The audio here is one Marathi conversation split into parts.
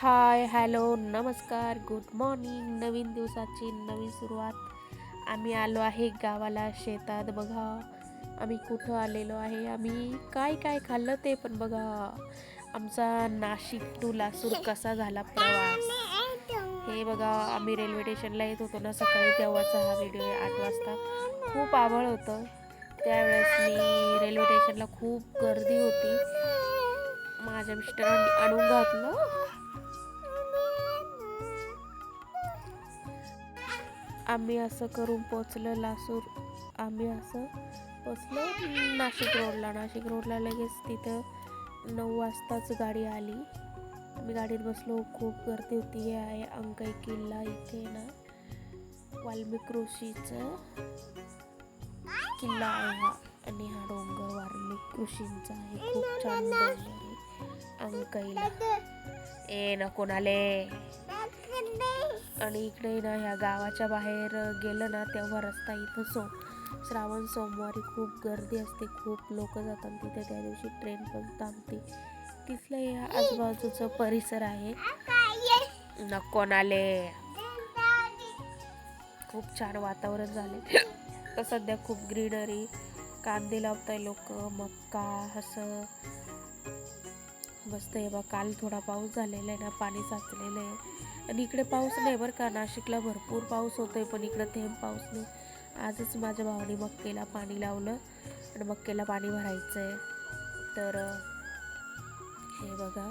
हाय हॅलो नमस्कार गुड मॉर्निंग नवीन दिवसाची नवीन सुरुवात. आम्ही आलो आहे गावाला शेतात बघा. आम्ही कुठं आलेलो आहे? आम्ही काय काय खाल्लं ते पण बघा. आमचा नाशिक टू लासूर कसा झाला प्रवास? हे बघा आम्ही रेल्वे स्टेशनला येत होतो ना सकाळी तेव्हाचा हा व्हिडिओ आहे आठ वाजता. खूप आवड होतं. त्यावेळेस मी रेल्वे स्टेशनला खूप गर्दी होती. माझ्या मिस्टरांनी आणून घातलं. आम्ही असं करून पोचलं लासूर. आम्ही असं पोचलो नाशिक रोडला. नाशिक रोडला लगेच तिथं नऊ वाजताच गाडी आली. आम्ही गाडीत बसलो. खूप गर्दी होती. हे आहे अंकाई किल्ला इथे ना. वाल्मिक ऋषीचं किल्ला आहे हा. आणि हा डोंगर वाल्मिक ऋषींचा आहे. खूप छान डोंगर आहे अंकाईला ए नको नाले आणि इकडे ना ह्या गावाच्या बाहेर गेलं ना तेव्हा रस्ता इथं सो श्रावण सोमवारी खूप गर्दी असते खूप लोक जातात तिथे त्या दिवशी ट्रेन पण थांबते. तिथलं हे आजूबाजूचं परिसर आहे. नको नाले. खूप छान वातावरण झाले तर सध्या खूप ग्रीनरी कांदे लावताय लोक मक्का असं मस्त आहे बा. काल थोडा पाऊस झालेला आहे ना पाणी साचलेलं आहे. आणि इकडे पाऊस नाही बरं का. नाशिकला भरपूर पाऊस होतोय पण इकडे थेंब पाऊस नाही. आजच माझ्या भावाने मक्केला पाणी लावलं आणि मक्केला पाणी भरायचं आहे तर हे बघा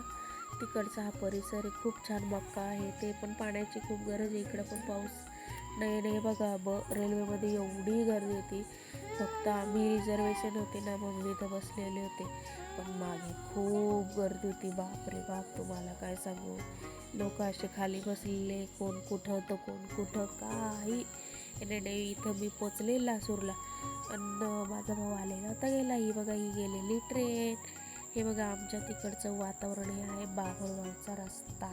तिकडचा हा परिसर आहे. खूप छान मक्का आहे. ते पण पाण्याची खूप गरज आहे. इकडं पण पाऊस नाही नाही बघा ब रेल्वेमध्ये एवढी गर्दी होती. फक्त आम्ही रिझर्वेशन होते ना मग मी इथं बसलेले होते. पण मागे खूप गर्दी होती. बापरे बाप तुम्हाला काय सांगू? लोक असे खाली बसलेले कोण कुठं तर कोण कुठं काही नाही नाही. इथं मी पोचले लासूरला. आणि माझा भाऊ आलेला होता गेला. ही बघा ही गेलेली ट्रेन हे बघा आमच्या तिकडचं वातावरण हे आहे बाभळगावचा रस्ता.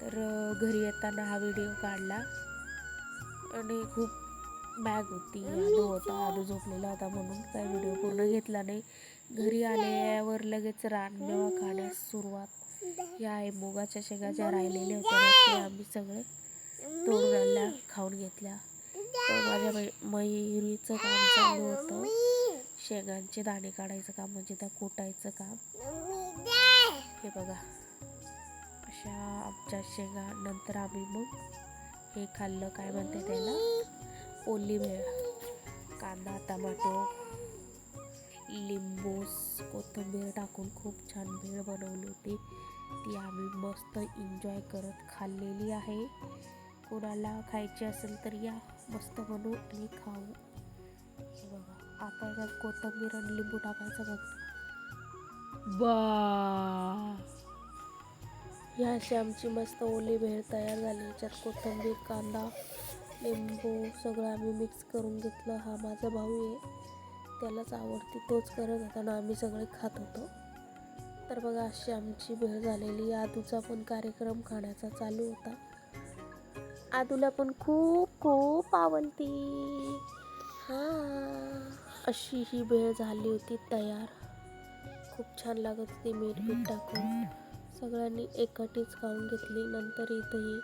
तर घरी येताना हा व्हिडिओ काढला. आणि खूप बॅग होती. आदू होता आदू झोपलेला होता म्हणून काय व्हिडिओ पूर्ण घेतला नाही. घरी आल्यावर लगेच रानमेवा खाण्यास सुरुवात. या आहे मुगाच्या शेंगा ज्या राहिलेल्या होत्या. ते आम्ही सगळे तोडून आणल्या खाऊन घेतल्या. तर माझ्या मै- मयुरीचं काम चालू होतं. शेंगांचे दाणे काढायचं काम म्हणजे त्या कुटायचं काम. हे बघा. अशा आमच्या शेंगा. नंतर आम्ही मग हे खाल्लं काय म्हणते त्याला? ओली भेळ कांदा टमाटो लिंबूस कोथिंबीर टाकून खूप छान भेळ बनवली होती. ती आम्ही मस्त एन्जॉय करत खाल्लेली आहे. कोणाला खायची असेल तर या मस्त बनवू आणि खाऊ. हे बघा आता याच्यात कोथिंबीर आणि लिंबू टाकायचं बघ. बा ही अशी आमची मस्त ओली भेळ तयार झाली. याच्यात कोथिंबीर कांदा लिंबू सगळं आम्ही मिक्स करून घेतलं. हा माझा भाऊ आहे. त्यालाच आवडते तोच करत होता ना आम्ही सगळे खात होतो. तर बघा अशी आमची भेळ झालेली. आदूचा पण कार्यक्रम खाण्याचा चालू होता. आदूला पण खूप खूप आवडती. हां अशी ही भेळ झाली होती तयार. खूप छान लागत होती मीठ बीठ टाकून. सगळ्यांनी एकटीच खाऊन घेतली. नंतर इथंही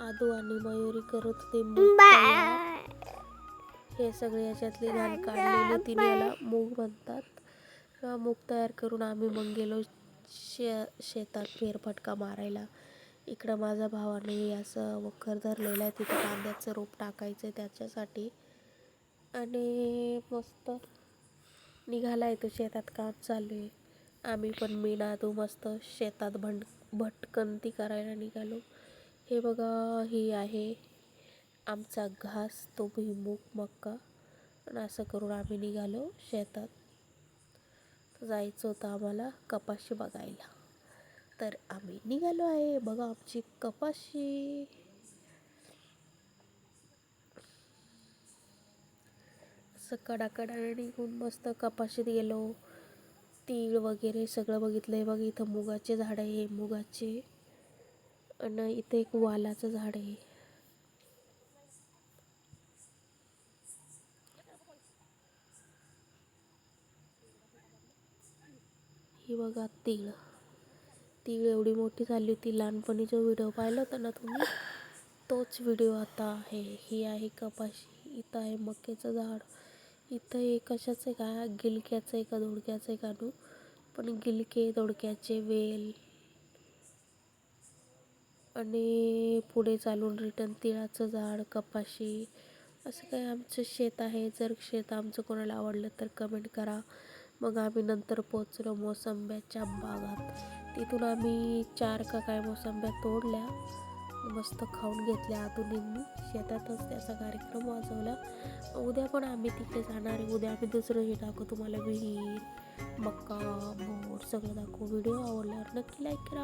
आदू आणि मयुरी करत होते मूग. हे सगळे याच्यातली घाण काढलेली तिने याला मूग म्हणतात. किंवा मूग तयार करून आम्ही मग गेलो शे शेतात फेरफटका मारायला. इकडं माझ्या भावाने असं वखर धरलेलं आहे. तिथं कांद्याचं रोप टाकायचं आहे त्याच्यासाठी. आणि मस्त निघाला आहे तो शेतात. काम चालू आहे. आम्ही पण मी नादू मस्त शेतात भंड भटकंती करायला निघालो. हे बघा ही आहे आमचा घास तो भुईमुग मक्का. आणि असं करून आम्ही निघालो शेतात. जायचं होतं आम्हाला कपाशी बघायला. तर आम्ही निघालो आहे. बघा आमची कपाशी. असं कडाकडाने निघून मस्त कपाशीत गेलो. तीळ वगैरे सगळं बघितलं आहे बघ इथं मुगाचे झाड आहे मुगाचे. आणि इथे एक वालाचं झाड आहे. ही बघा तीळ. तीळ एवढी मोठी झाली होती. लहानपणी जो व्हिडिओ पाहिला होता ना तुम्ही तोच व्हिडिओ आता आहे. ही आहे कपाशी. इथं आहे मक्याचं झाड. इथं हे कशाचं आहे का गिलक्याचं आहे का दोडक्याचं आहे का नू पण गिलके दोडक्याचे वेल आणि पुढे चालून रिटर्न तिळाचं झाड कपाशी. असं काही आमचं शेत आहे. जर शेत आमचं कोणाला आवडलं तर कमेंट करा. मग आम्ही नंतर पोचलो मोसंब्याच्या बागात. तिथून आम्ही चार का काय मोसंब्या तोडल्या. मस्त खाऊन घेतल्या आतून शेतातच त्याचा कार्यक्रम वाजवला. उद्या पण आम्ही तिकडे जाणार आहे. उद्या आम्ही दुसरं हे टाकू तुम्हाला विहीर मक्का बोर सगळं दाखवू. व्हिडिओ आवडल्यावर नक्की लाईक करा.